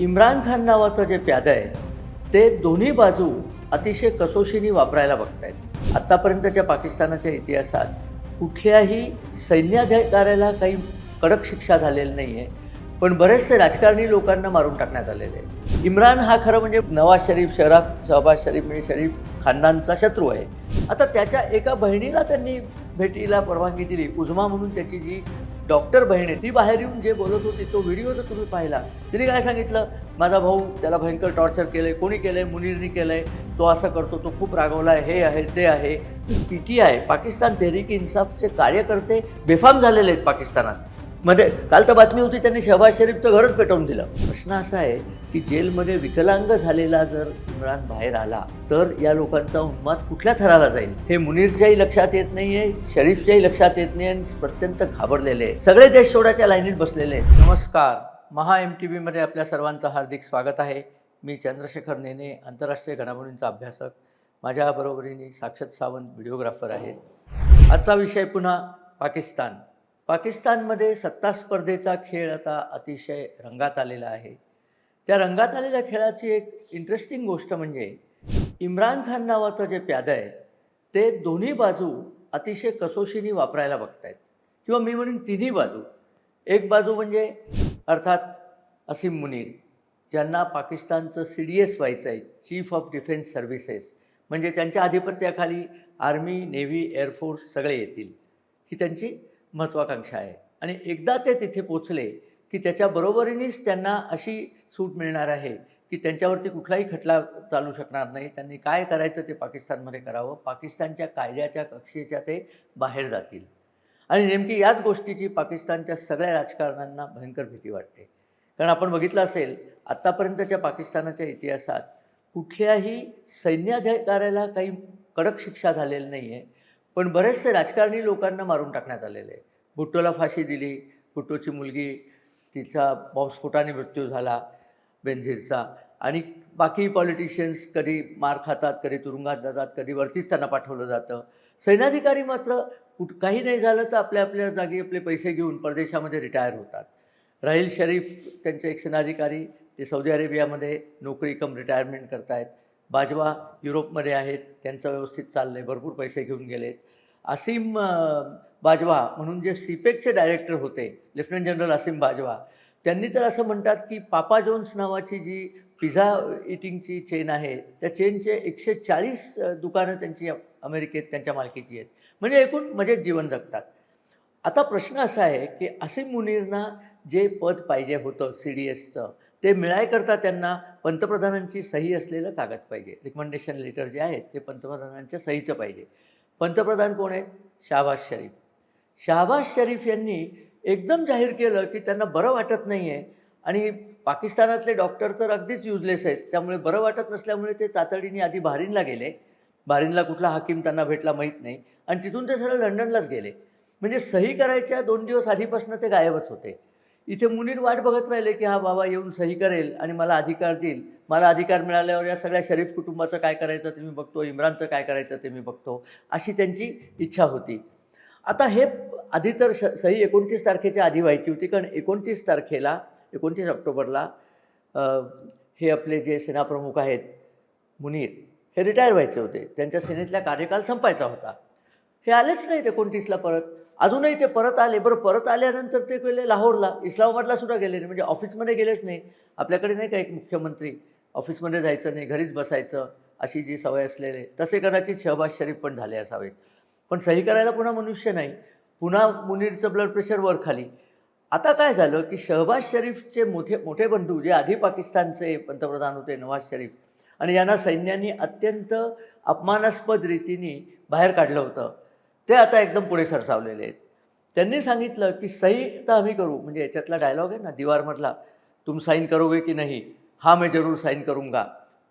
इम्रान खान नावाचं जे प्यादं आहे ते दोन्ही बाजू अतिशय कसोशीने वापरायला बघतायत. आत्तापर्यंतच्या पाकिस्तानाच्या इतिहासात कुठल्याही सैन्याधिकाऱ्याला काही कडक शिक्षा झालेली नाही आहे पण बरेचसे राजकारणी लोकांना मारून टाकण्यात आलेले आहे इम्रान हा खरं म्हणजे नवाज शरीफ शराफ शहबाज शरीफ म्हणजे शरीफ खानदानचा शत्रू आहे. आता त्याच्या एका बहिणीला त्यांनी भेटीला परवानगी दिली उजमा म्हणून त्याची जी डॉक्टर बहिण आहे ती बाहेर येऊन जे बोलत होती तो व्हिडिओ जर तुम्ही पाहिला तिने काय सांगितलं? माझा भाऊ त्याला भयंकर टॉर्चर केलं आहे कोणी केलं आहे मुनीरनी केलं आहे तो असं करतो तो खूप रागवला आहे हे आहे ते आहे. P T I Pakistan Tehreek इन्साफचे कार्यकर्ते बेफाम झालेले आहेत पाकिस्तानात. मध्ये काल तर बातमी होती त्यांनी शहबाज शरीफचं घरच पेटवून दिलं. प्रश्न असा आहे की जेलमध्ये विकलांग झालेला जर इम्रान बाहेर आला तर या लोकांचा उन्माद कुठल्या थराला जाईल? हे मुनीरच्याही लक्षात येत नाहीये शरीफच्याही लक्षात येत नाही आणि अत्यंत घाबरलेले आहे सगळे देश सोडाच्या लाईनीत बसलेले आहेत. नमस्कार. महा एम टी व्हीमध्ये आपल्या सर्वांचं हार्दिक स्वागत आहे. मी चंद्रशेखर नेने आंतरराष्ट्रीय घडामोडींचा अभ्यासक. माझ्या बरोबरीने साक्षत सावंत व्हिडिओग्राफर आहेत. आजचा विषय पुन्हा पाकिस्तान. पाकिस्तानमध्ये सत्ता स्पर्धेचा खेळ आता अतिशय रंगात आलेला आहे. त्या रंगात आलेल्या खेळाची एक इंटरेस्टिंग गोष्ट म्हणजे इम्रान खान नावाचं जे प्यादं आहे ते दोन्ही बाजू अतिशय कसोशीने वापरायला बघतायत. किंवा मी म्हणेन तिन्ही बाजू. एक बाजू म्हणजे अर्थात असीम मुनीर ज्यांना पाकिस्तानचं सी डी एस व्हायचं आहे चीफ ऑफ डिफेन्स सर्व्हिसेस म्हणजे त्यांच्या आधिपत्याखाली आर्मी नेव्ही एअरफोर्स सगळे येतील. ही त्यांची महत्त्वाकांक्षा आहे. आणि एकदा ते तिथे पोचले की त्याच्या बरोबरीनेच त्यांना अशी सूट मिळणार आहे की त्यांच्यावरती कुठलाही खटला चालू शकणार नाही. त्यांनी काय करायचं ते पाकिस्तानमध्ये करावं. पाकिस्तानच्या कायद्याच्या कक्षेच्या ते बाहेर जातील. आणि नेमकी याच गोष्टीची पाकिस्तानच्या सगळ्या राजकारण्यांना भयंकर भीती वाटते. कारण आपण बघितलं असेल आत्तापर्यंतच्या पाकिस्तानाच्या इतिहासात कुठल्याही सैन्याधिकाऱ्याला काही कडक शिक्षा झालेली नाही आहे पण बरेचसे राजकारणी लोकांना मारून टाकण्यात आलेले आहे भुट्टोला फाशी दिली भुट्टोची मुलगी तिचा बॉम्बस्फोटाने मृत्यू झाला बेनझीरचा. आणि बाकी पॉलिटिशियन्स कधी मार खातात कधी तुरुंगात जातात कधी वरतीच त्यांना पाठवलं जातं. सैन्याधिकारी मात्र कुठ काही नाही झालं तर आपल्या आपल्या जागी आपले पैसे घेऊन परदेशामध्ये रिटायर होतात. राहील शरीफ त्यांचे एक सेनाधिकारी ते सौदी अरेबियामध्ये नोकरी कम रिटायरमेंट करतायत. बाजवा युरोपमध्ये आहेत त्यांचं व्यवस्थित चाललं आहे भरपूर पैसे घेऊन गेलेत. असीम बाजवा म्हणून जे सीपेकचे डायरेक्टर होते लेफ्टनंट जनरल असीम बाजवा त्यांनी तर असं म्हणतात की पापा जोन्स नावाची जी पिझ्झा इटिंगची चेन आहे त्या चेनचे एकशे चाळीस दुकानं त्यांची अमेरिकेत त्यांच्या मालकीची आहेत. म्हणजे एकूण मजेत जीवन जगतात. आता प्रश्न असा आहे की असीम मुनीरना जे पद पाहिजे होतं सी डी एसचं ते मिळायकरता त्यांना पंतप्रधानांची सही असलेलं कागद पाहिजे. रिकमेंडेशन लेटर जे आहे ते पंतप्रधानांच्या सहीचं पाहिजे. पंतप्रधान कोण आहेत शाहबाज शरीफ. शाहबाज शरीफ यांनी एकदम जाहीर केलं की त्यांना बरं वाटत नाही आहे आणि पाकिस्तानातले डॉक्टर तर अगदीच युजलेस आहेत. त्यामुळे बरं वाटत नसल्यामुळे ते तातडीने आधी बहारीनला गेले. बहारीनला कुठला हाकीम त्यांना भेटला माहीत नाही. आणि तिथून ते सरळ लंडनलाच गेले. म्हणजे सही करायच्या दोन दिवस आधीपासून ते गायबच होते. इथे मुनीर वाट बघत राहिले की हा बाबा येऊन सही करेल आणि मला अधिकार देईल. मला अधिकार मिळाल्यावर या सगळ्या शरीफ कुटुंबाचं काय करायचं ते मी बघतो इम्रानचं काय करायचं ते मी बघतो अशी त्यांची इच्छा होती. आता हे आधी तर श सही एकोणतीस तारखेच्या आधी व्हायची होती कारण एकोणतीस तारखेला एकोणतीस ऑक्टोबरला हे आपले जे सेनाप्रमुख आहेत मुनीर हे रिटायर व्हायचे होते. त्यांच्या सेनेतला कार्यकाल संपायचा होता. हे आलेच नाहीत एकोणतीसला परत. अजूनही ते परत आले. बरं परत आल्यानंतर ते गेले लाहोरला. इस्लामाबादला सुद्धा गेले नाही. म्हणजे ऑफिसमध्ये गेलेच नाही. आपल्याकडे नाही का एक मुख्यमंत्री? ऑफिसमध्ये जायचं नाही. घरीच बसायचं. अशी जी सवय असलेले. तसे कदाचित शहबाज शरीफ पण झाले असावेत. पण सही करायला पुन्हा मनुष्य नाही. पुन्हा मुनीरचं ब्लड प्रेशर वर खाली. आता काय झालं की शहबाज शरीफचे मोठे मोठे बंधू जे आधी पाकिस्तानचे पंतप्रधान होते नवाज शरीफ आणि यांना सैन्याने अत्यंत अपमानास्पद रीतीने बाहेर काढलं होतं. ते आता एकदम पुढे सरसावलेले आहेत. त्यांनी सांगितलं की सही तर आम्ही करू. म्हणजे याच्यातला डायलॉग आहे ना दिवारमधला तुम साईन करोगे की नाही? हा मी जरूर साईन करूंगा.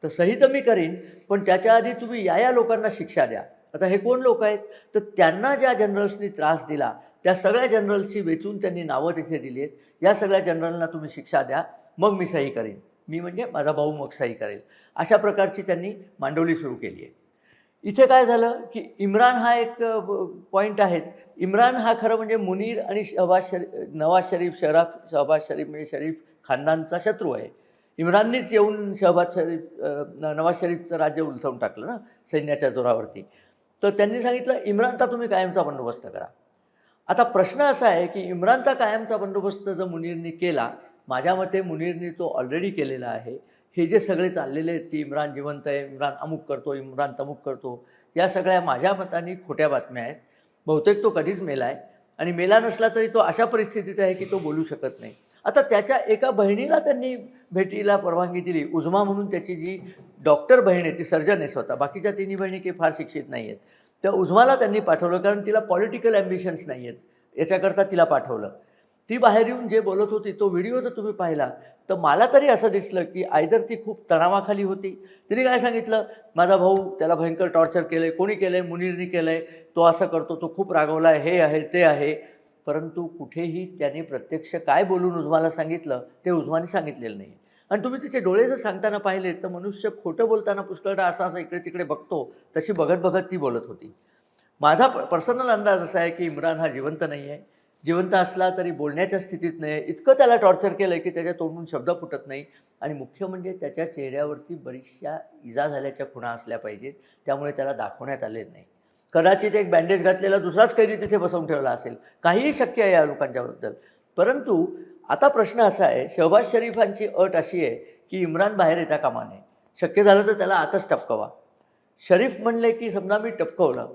तर सही तर मी करीन पण त्याच्या आधी तुम्ही या या लोकांना शिक्षा द्या. आता हे कोण लोक आहेत? तर त्यांना ज्या जनरल्सनी त्रास दिला त्या सगळ्या जनरल्सची वेचून त्यांनी नावं तिथे दिली आहेत. या सगळ्या जनरलना तुम्ही शिक्षा द्या मग मी सही करीन. मी म्हणजे माझा भाऊ मग सही करेल. अशा प्रकारची त्यांनी मांडवली सुरू केली आहे. इथे काय झालं की इम्रान हा एक पॉईंट आहे. इम्रान हा खरं म्हणजे मुनीर आणि शहबाज शरीफ नवाज शरीफ शराफ शहबाज शरीफ म्हणजे शरीफ खानदानचा शत्रू आहे. इम्राननीच येऊन शहबाज शरीफ नवाज शरीफचं राज्य उलथवून टाकलं ना सैन्याच्या जोरावरती. तर त्यांनी सांगितलं इम्रानचा तुम्ही कायमचा बंदोबस्त करा. आता प्रश्न असा आहे की इम्रानचा कायमचा बंदोबस्त जर मुनीरनी केला माझ्या मते मुनीरनी तो ऑलरेडी केलेला आहे. हे जे सगळे चाललेले आहेत की इम्रान जिवंत आहे इम्रान अमुक करतो इम्रान तमुक करतो या सगळ्या माझ्या मताने खोट्या बातम्या आहेत. बहुतेक तो कधीच मेला आहे. आणि मेला नसला तरी तो अशा परिस्थितीत आहे की तो बोलू शकत नाही. आता त्याच्या एका बहिणीला त्यांनी भेटीला परवानगी दिली. उजमा म्हणून त्याची जी डॉक्टर बहीण आहे ती सर्जन आहे स्वतः. बाकीच्या तिन्ही बहिणी काही फार शिक्षित नाही आहेत. त्या उजमाला त्यांनी पाठवलं कारण तिला पॉलिटिकल ॲम्बिशन्स नाही आहेत. याच्याकरता तिला पाठवलं. ती बाहेर येऊन जे बोलत होती तो व्हिडिओ जर तुम्ही पाहिला तर मला तरी असं दिसलं की आयदर ती खूप तणावाखाली होती. तिने काय सांगितलं? माझा भाऊ त्याला भयंकर टॉर्चर केलं आहे कोणी केलं आहे मुनीरनी केलं आहे तो असं करतो. तो खूप रागवला आहे हे आहे ते आहे. परंतु कुठेही त्याने प्रत्यक्ष काय बोलून उजमाला सांगितलं ते उजमाने सांगितलेलं नाही. आणि तुम्ही तिचे डोळे जर सांगताना पाहिले तर मनुष्य खोटं बोलताना पुष्कळदा असा असं इकडे तिकडे बघतो तशी बघत बघत ती बोलत होती. माझा पर्सनल अंदाज असा आहे की इम्रान हा जिवंत नाही आहे जिवंत असला तरी बोलण्याच्या स्थितीत नाही. इतकं त्याला टॉर्चर केलं आहे की त्याच्या तोंडून शब्द फुटत नाही. आणि मुख्य म्हणजे त्याच्या चेहऱ्यावरती बरीचशा इजा झाल्याच्या खुणा असल्या पाहिजेत. त्यामुळे त्याला दाखवण्यात आले नाही. कदाचित एक बँडेज घातलेला दुसराच कैदी तिथे बसवून ठेवला असेल. काहीही शक्य आहे या लोकांच्याबद्दल. परंतु आता प्रश्न असा आहे शहबाज शरीफांची अट अशी आहे की इम्रान बाहेर येता कामा नये. शक्य झालं तर त्याला आताच टपकवा. शरीफ म्हणले की समजा मी टपकवलं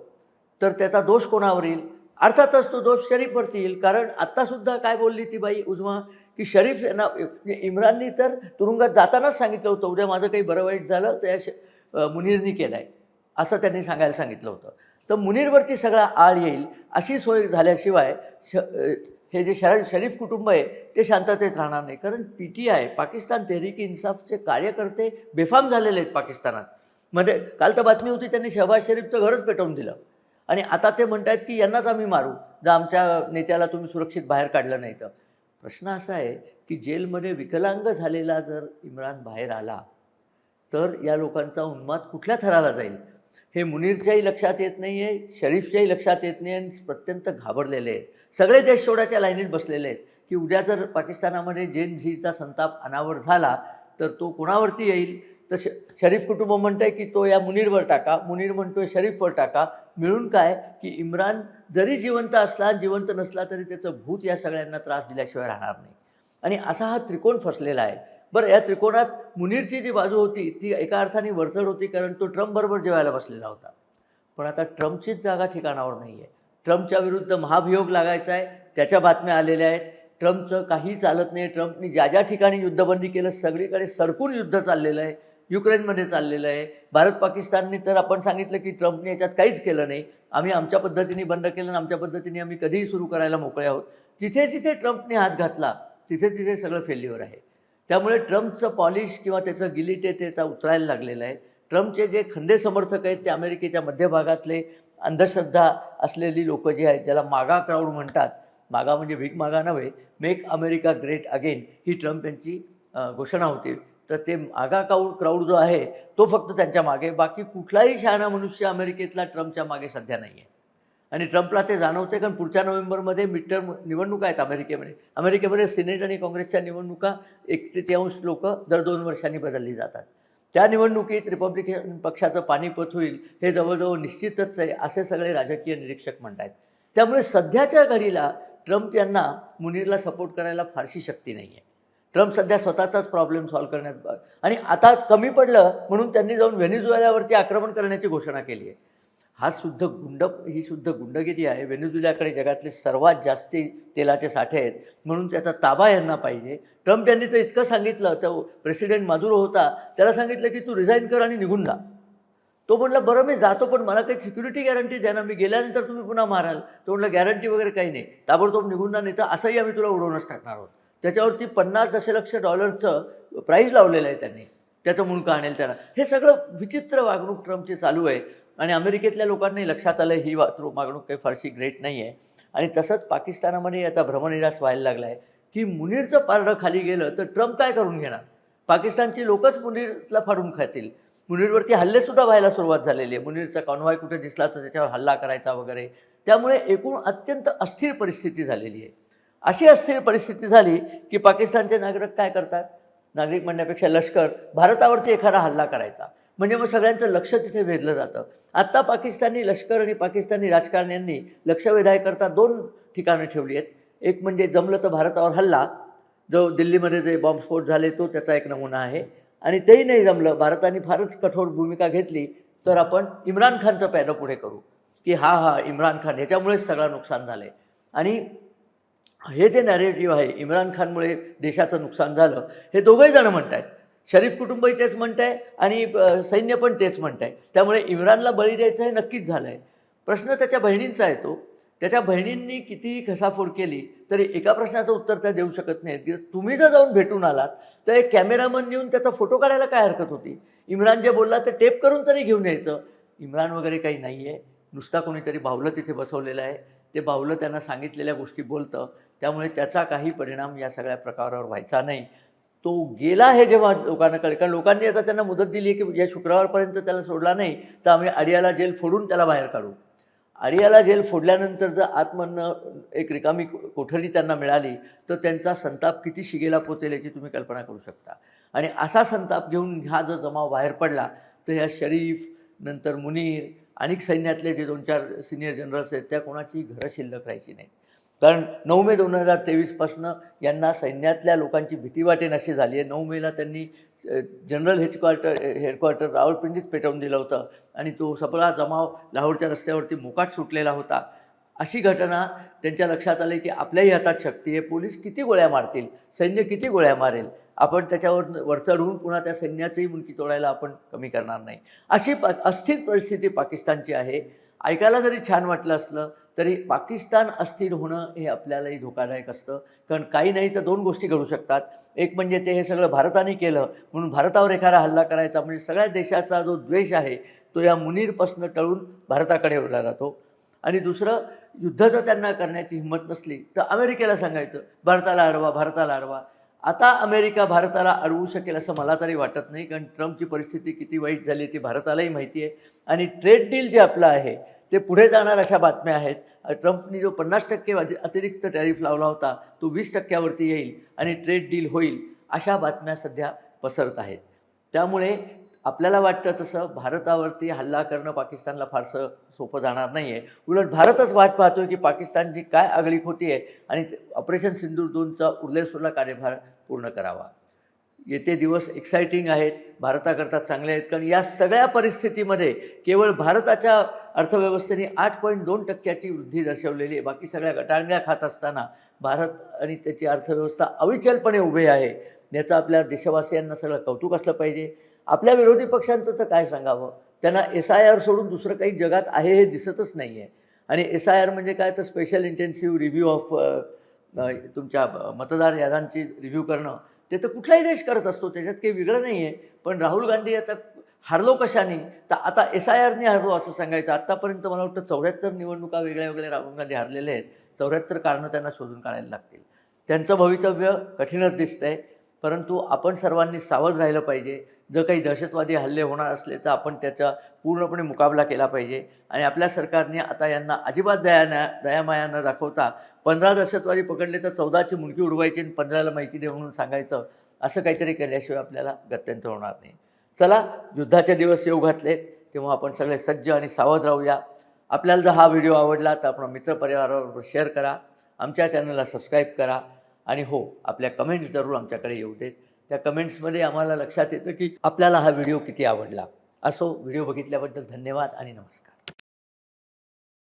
तर त्याचा दोष कोणावर येईल? अर्थातच तो दोष शरीफवरती येईल. कारण आत्तासुद्धा काय बोलली ती बाई उजमा की शरीफ यांना इम्राननी तर तुरुंगात जातानाच सांगितलं होतं. उद्या माझं काही बरं वाईट झालं तर या श मुनीरनी केलं आहे असं त्यांनी सांगायला सांगितलं होतं. तर मुनीरवरती सगळा आळ येईल. अशी सोय झाल्याशिवाय श हे जे शर शरीफ कुटुंब आहे ते शांततेत राहणार नाही. कारण P T I Pakistan Tehreek इन्साफचे कार्यकर्ते बेफाम झालेले आहेत पाकिस्तानात. म्हणजे काल तर बातमी होती त्यांनी शहबाज शरीफचं घरच पेटवून दिलं. आणि आता ते म्हणत आहेत की यांनाच आम्ही मारू जर आमच्या नेत्याला तुम्ही सुरक्षित बाहेर काढलं नाही तर. प्रश्न असा आहे की जेलमध्ये विकलांग झालेला जर इम्रान बाहेर आला तर या लोकांचा उन्माद कुठल्या थराला जाईल? हे मुनीरच्याही लक्षात येत नाही आहे शरीफच्याही लक्षात येत नाही आणि अत्यंत घाबरलेले आहेत. सगळे देश सोडाच्या लाईनीत बसलेले आहेत की उद्या जर पाकिस्तानामध्ये जेन झीचा संताप अनावर झाला तर तो कोणावरती येईल? तर श शरीफ कुटुंब म्हणतं आहे की तो या मुनीरवर टाका मुनीर म्हणतोय शरीफवर टाका मिळून काय की इम्रान जरी जिवंत असला जिवंत नसला तरी त्याचं भूत या सगळ्यांना त्रास दिल्याशिवाय राहणार नाही. आणि असा हा त्रिकोण फसलेला आहे. बरं या त्रिकोणात मुनीरची जी बाजू होती ती एका अर्थाने वरचढ होती कारण तो ट्रम्पबरोबर जेवायला बसलेला होता. पण आता ट्रम्पचीच जागा ठिकाणावर नाही आहे ट्रम्पच्या विरुद्ध महाभियोग लागायचा आहे त्याच्या बातम्या आलेल्या आहेत. ट्रम्पचं काही चालत नाही. ट्रम्पनी ज्या ज्या ठिकाणी युद्धबंदी केलं सगळीकडे सरकून युद्ध चाललेलं आहे. युक्रेनमध्ये चाललेलं आहे. भारत पाकिस्तानने तर आपण सांगितलं की ट्रम्पने याच्यात काहीच केलं नाही. आम्ही आमच्या पद्धतीने बंद केलं आणि आमच्या पद्धतीने आम्ही कधीही सुरू करायला मोकळे आहोत. जिथे जिथे ट्रम्पने हात घातला तिथे तिथे सगळं फेल्युअर आहे. त्यामुळे ट्रम्पचं पॉलिश किंवा त्याचं गिलिट आहे ते आता उतरायला लागलेलं आहे. ट्रम्पचे जे खंदे समर्थक आहेत ते अमेरिकेच्या मध्यभागातले अंधश्रद्धा असलेली लोकं जी आहेत ज्याला मागा क्राऊड म्हणतात मागा म्हणजे भीक मागा नव्हे मेक अमेरिका ग्रेट अगेन ही ट्रम्प यांची घोषणा होती. तर ते मागा काऊड क्राऊड जो आहे तो फक्त त्यांच्या मागे. बाकी कुठलाही शहाणा मनुष्य अमेरिकेतला ट्रम्पच्या मागे सध्या नाही आहे आणि ट्रम्पला ते जाणवते कारण पुढच्या नोव्हेंबरमध्ये मिड निवडणुका आहेत अमेरिकेमध्ये. अमेरिकेमध्ये सिनेट आणि काँग्रेसच्या निवडणुका एक तृतीयांश लोक दर दोन वर्षांनी बदलली जातात. त्या निवडणुकीत रिपब्लिकन पक्षाचं पाणीपत होईल हे जवळजवळ निश्चितच आहे असे सगळे राजकीय निरीक्षक म्हणत आहेत त्यामुळे सध्याच्या घडीला ट्रम्प यांना मुनीरला सपोर्ट करायला फारशी शक्ती नाही आहे ट्रम्प सध्या स्वतःचाच प्रॉब्लेम सॉल्व्ह करण्यात आणि आता कमी पडलं म्हणून त्यांनी जाऊन व्हेनेझुएलावरती आक्रमण करण्याची घोषणा केली आहे. हा शुद्ध गुंड ही शुद्ध गुंडगिरी आहे. व्हेनेझुएलाकडे जगातले सर्वात जास्त तेलाचे साठे आहेत म्हणून त्याचा ताबा यांना पाहिजे. ट्रम्प यांनी तर इतकं सांगितलं तर प्रेसिडेंट मादुरो होता त्याला सांगितलं की तू रिझाईन कर आणि निघून जा. तो म्हटला बरं मी जातो पण मला काही सिक्युरिटी गॅरंटी द्या ना. मी गेल्यानंतर तुम्ही पुन्हा माराल. तो म्हटलं गॅरंटी वगैरे काही नाही. ताबडतोब निघून जा नाही तर असंही आम्ही तुला उडवूनच टाकणार आहोत. त्याच्यावरती पन्नास दशलक्ष डॉलरचं प्राईज लावलेलं आहे त्यांनी. त्याचं मुलगा आणेल त्याला हे सगळं विचित्र वागणूक ट्रम्पची चालू आहे. आणि अमेरिकेतल्या लोकांनी लक्षात आलं ही वागणूक वागणूक काही फारशी ग्रेट नाही आहे आणि तसंच पाकिस्तानामध्ये आता भ्रमनिरास व्हायला लागला आहे की मुनीरचं पारडं खाली गेलं तर ट्रम्प काय करून घेणार? पाकिस्तानची लोकच मुनीरला फाडून खातील. मुनीरवरती हल्लेसुद्धा व्हायला सुरुवात झालेली आहे. मुनीरचा कॉन्व्हॉय कुठे दिसला तर त्याच्यावर हल्ला करायचा वगैरे. त्यामुळे एकूण अत्यंत अस्थिर परिस्थिती झालेली आहे. अशी अस्थिर परिस्थिती झाली की पाकिस्तानचे नागरिक काय करतात? नागरिक म्हणण्यापेक्षा लष्कर भारतावरती एखादा हल्ला करायचा. म्हणजे मग सगळ्यांचं लक्ष तिथे वेधलं जातं. आत्ता पाकिस्तानी लष्कर आणि पाकिस्तानी राजकारण्यांनी लक्ष वेधायकरता दोन ठिकाणं ठेवली आहेत. एक म्हणजे जमलं तर भारतावर हल्ला जो दिल्लीमध्ये जे बॉम्बस्फोट झाले तो त्याचा एक नमुना आहे. आणि तेही नाही जमलं भारताने फारच कठोर भूमिका घेतली तर आपण इम्रान खानचं पॅनं पुढे करू. की हा हा इम्रान खान ह्याच्यामुळेच सगळं नुकसान झालं आहे आणि हे जे नॅरेटिव्ह आहे इम्रान खानमुळे देशाचं नुकसान झालं हे दोघंही जणं म्हणत आहेत शरीफ कुटुंबही तेच म्हणत आहे आणि सैन्य पण तेच म्हणत आहे त्यामुळे इम्रानला बळी द्यायचं हे नक्कीच झालं आहे प्रश्न त्याच्या बहिणींचा येतो. त्याच्या बहिणींनी कितीही घसाफोड केली तरी एका प्रश्नाचं उत्तर त्या देऊ शकत नाहीत. की तुम्ही जर जाऊन भेटून आलात तर एक कॅमेरामन नेऊन त्याचा फोटो काढायला काय हरकत होती? इम्रान जे बोलला ते टेप करून तरी घेऊन यायचं. इम्रान वगैरे काही नाही आहे नुसता कोणीतरी बाहुलं तिथे बसवलेलं आहे. ते बाहुलं त्यांना सांगितलेल्या गोष्टी बोलतं. त्यामुळे त्याचा काही परिणाम या सगळ्या प्रकारावर व्हायचा नाही. तो गेला हे जेव्हा लोकांना कळलं कारण लोकांनी आता त्यांना मुदत दिली की या शुक्रवारपर्यंत त्याला सोडला नाही तर आम्ही अडियाला जेल फोडून त्याला बाहेर काढू. अडियाला जेल फोडल्यानंतर जर आतमधनं एक रिकामी कोठडी त्यांना मिळाली तर त्यांचा संताप किती शिगेला पोचेल याची तुम्ही कल्पना करू शकता. आणि असा संताप घेऊन हा जो जमाव बाहेर पडला तर ह्या शरीफ नंतर मुनीर आणि सैन्यातले जे दोन चार सिनियर जनरल्स आहेत त्या कोणाची घरं शिल्लक राहायची नाही कारण नऊ मे दोन हजार तेवीसपासनं यांना सैन्यातल्या लोकांची भीती वाटेन अशी झाली आहे. नऊ मेला त्यांनी जनरल हेडक्वार्टर हेडक्वार्टर रावळपिंडीत पेटवून दिलं होतं आणि तो सगळा जमाव लाहोरच्या रस्त्यावरती मोकाट सुटलेला होता. अशी घटना त्यांच्या लक्षात आली की आपल्याही हातात शक्ती आहे. पोलीस किती गोळ्या मारतील? सैन्य किती गोळ्या मारेल? आपण त्याच्यावर वरचढून पुन्हा त्या सैन्याचंही मुलकी तोडायला आपण कमी करणार नाही. अशी पा अस्थिर परिस्थिती पाकिस्तानची आहे. ऐकायला जरी छान वाटलं असलं तरी पाकिस्तान अस्थिर होणं हे आपल्यालाही धोकादायक असतं. कारण काही नाही तर दोन गोष्टी घडू शकतात. एक म्हणजे ते हे सगळं भारताने केलं म्हणून भारतावर एखादा हल्ला करायचा. म्हणजे सगळ्या देशाचा जो द्वेष आहे तो या मुनीरपासनं टळून भारताकडे ओढला जातो. आणि दुसरं युद्ध जर त्यांना करण्याची हिंमत नसली तर अमेरिकेला सांगायचं भारताला अडवा भारताला अडवा. आता अमेरिका भारताला अडवू शकेल असं मला तरी वाटत नाही. कारण ट्रम्पची परिस्थिती किती वाईट झाली ती भारतालाही माहिती आहे. आणि ट्रेड डील जे आपलं आहे ते पुढे जाणार अशा बातम्या आहेत. ट्रम्पनी जो पन्नास टक्के अतिरिक्त टॅरिफ लावला होता तो वीस टक्क्यावरती येईल आणि ट्रेड डील होईल अशा बातम्या सध्या पसरत आहेत. त्यामुळे आपल्याला वाटतं तसं भारतावरती हल्ला करणं पाकिस्तानला फारसं सोपं जाणार नाही आहे उलट भारतच वाट पाहतोय की पाकिस्तानची काय आगळीक होती आहे आणि ऑपरेशन सिंदूर दोनचा उरलेसुरला कार्यभार पूर्ण करावा. येते दिवस एक्सायटिंग आहेत भारताकरता चांगले आहेत. कारण या सगळ्या परिस्थितीमध्ये केवळ भारताच्या अर्थव्यवस्थेने आठ पॉईंट दोन टक्क्याची वृद्धी दर्शवलेली आहे. बाकी सगळ्या गटांगळ्या खात असताना भारत आणि त्याची अर्थव्यवस्था अविचलपणे उभे आहे. याचं आपल्या देशवासियांना सगळं कौतुक असलं पाहिजे. आपल्या विरोधी पक्षांचं तर काय सांगावं? त्यांना एस आय आर सोडून दुसरं काही जगात आहे हे दिसतच नाही आहे आणि एस आय आर म्हणजे काय? तर स्पेशल इंटेन्सिव्ह रिव्ह्यू ऑफ तुमच्या मतदार याद्यांची रिव्ह्यू करणं. ते तर कुठलाही देश करत असतो त्याच्यात काही वेगळं नाही आहे पण राहुल गांधी आता हारलो कशाने? तर आता एस आय आरने हरलो असं सांगायचं. आत्तापर्यंत मला वाटतं चौऱ्याहत्तर निवडणुका वेगळ्या वेगळ्या राहुल गांधी हरलेल्या आहेत. चौऱ्याहत्तर कारणं त्यांना शोधून काढायला लागतील. त्यांचं भवितव्य कठीणच दिसतंय. परंतु आपण सर्वांनी सावध राहिलं पाहिजे. जर काही दहशतवादी हल्ले होणार असले तर आपण त्याचा पूर्णपणे मुकाबला केला पाहिजे. आणि आपल्या सरकारने आता यांना अजिबात दया न दयामाया न दाखवता पंधरा दहशतवादी पकडले तर चौदाची मुंडकी उडवायची आणि पंधराला माहिती दे म्हणून सांगायचं असं काहीतरी केल्याशिवाय आपल्याला गत्यंतर होणार नाही. चला युद्धाचे दिवस येऊ घातलेत. तेव्हा आपण सगळे सज्ज आणि सावध राहूया. आपल्याला जर हा व्हिडिओ आवडला तर आपण मित्रपरिवाराबरोबर शेअर करा. आमच्या चॅनलला सबस्क्राईब करा. आणि हो आपल्या कमेंट्स जरूर आमच्याकडे येऊ देत. त्या कमेंट्समध्ये आम्हाला लक्षात येतं की आपल्याला हा व्हिडिओ किती आवडला. असो व्हिडिओ बघितल्याबद्दल धन्यवाद आणि नमस्कार.